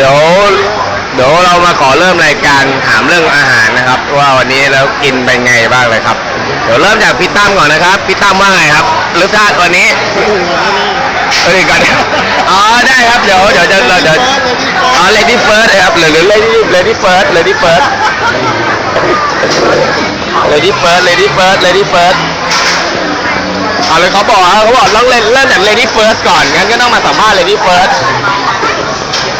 ดี๋ยวเดี๋ยวเรามาขอเริ่มรายการถามเรื่องอาหารนะครับ ว่าวันนี้เรากินเป็นไงบ้างเลยครับ เดี๋ยวเริ่มจากพี่ตั้มก่อนนะครับพี่ตั้มว่าไงครับรสชาติวันนี้เอ้ยก่อนอ๋อได้ครับเดี๋ยวเดี๋ยวจะเราเดี๋ยวอ๋อ lady first นะครับหรือหรือ lady lady first lady first lady first lady first lady first เอาเลยเขาบอกเขาบอกต้องเล่นเล่นจาก lady first ก่อนงั้นก็ต้องมาสัมภาษณ์ lady first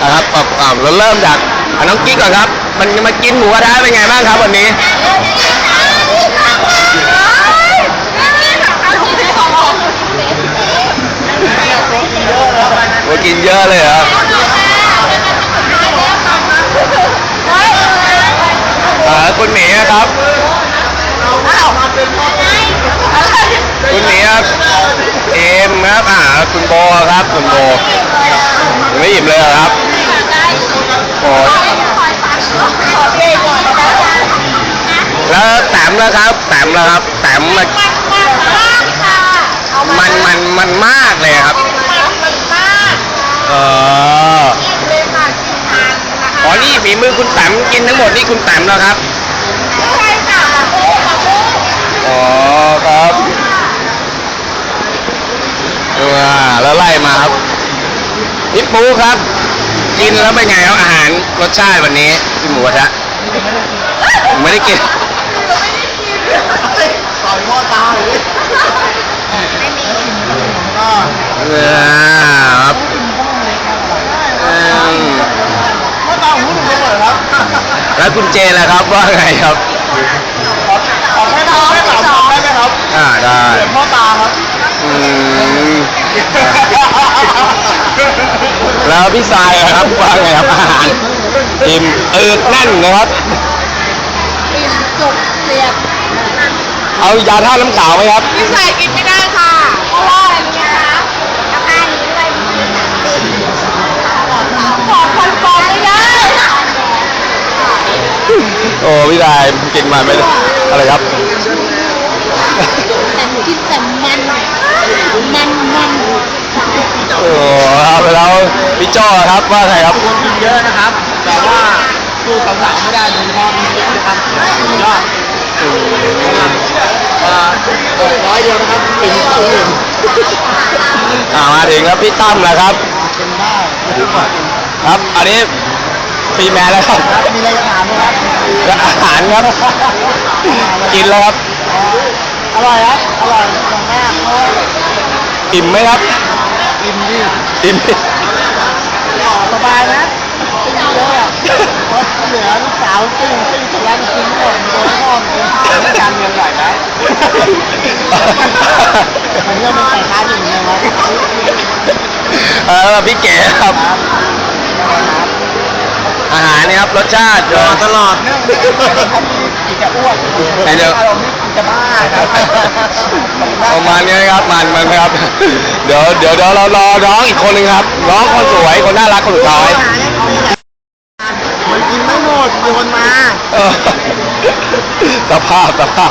นะครับอะอ่าเราเริ่มจากอะน้องกิ๊กก่อนครับ มันมากินหมูกระทะเป็นไงบ้างครับวันนี้มากินเยอะเลยเหรออ่าคุณหมีครับ คุณหมีครับ เอมครับ อ่า คุณโบครับ คุณโบยังไม่อิ่มเลยเหรอครับ แล้วแต้มแล้วครับแต้มแล้วครับแต้มมามันมันมันมากเลยครับเอออ๋อนี่ฝีมือคุณแต้มกินทั้งหมดนี่คุณแต้มแล้วครับอ๋อครับอ่าแล้วไล่มาครับพี่ปูครับ กินแล้วเป็นไงครับอาหารรสชาติวันนี้พี่หมูกระทะผมไม่ได้กิน ต่อยพ่อตาเลยก็อ่าครับอืมพ่อตาหูหนูเลยครับแล้วคุณเจล่ะครับว่าไงครับ ขอแค่ตาแค่สามได้ไหมครับอ่าได้เดี๋ยวพ่อตาครับอืมแล้วพี่ทรายอะครับว่าไงครับอาหารอิ่มเอิดแน่นนะครับอิ่มจุกเสียบ เอายาท่าตุน้ำขาวไหมครับพี่ชายกินไม่ได้ค่ะ เพราะว่าอะไรรู้ไหมคะราคานี้ด้วยขอคอนฟอร์มไม่ได้ โอ้พี่ทรายกินมาไม่ได้อะไรครับ แต่กินแต่มันมันมันโอ้ครับแล้วพี่โจ้ครับว่าไงครับ คนกินเยอะนะครับ แต่ว่าสู้สาวๆไม่ได้โดยเฉพาะน้องกิ๊กนะครับสุดยอดเอ่อหก ร้อยเดียวนะครับอิ่มอิ่มอ่ามาถึงครับพี่ตั้มแล้วครับ เป็นได้ครับ อันนี้ฟรีแมนแล้วครับ ครับมีอะไรจะถามไหมครับและอาหารครับ กินแล้วครับ อร่อยครับอร่อยอย่างมากเพราะอิ่มไหมครับ อิ่มดีอิ่มสบายนะ กินเยอะอะเพราะเหลือลูกสาวซึ่งซึ่งเสร็จแล้วกินหมดโดยพ่อเป็นผู้การเมืองไหวไหมผมยังเป็นฝ่ายค้านอยู่เหมือนกันครับ เออพี่เก๋ครับ อาหารนี่ครับรสชาติตลอดตลอดเนี่ยกินจะอ้วนไอ้เดี๋ยว อารมณ์นี่กินจะบ้าครับประมาณนี้ครับมันมันครับ เดี๋ยวเดี๋ยวเดี๋ยวเรารอน้องอีกคนหนึงครับน้องคนสวยคนน่ารักคนสุดท้ายมั สภาพสภาพ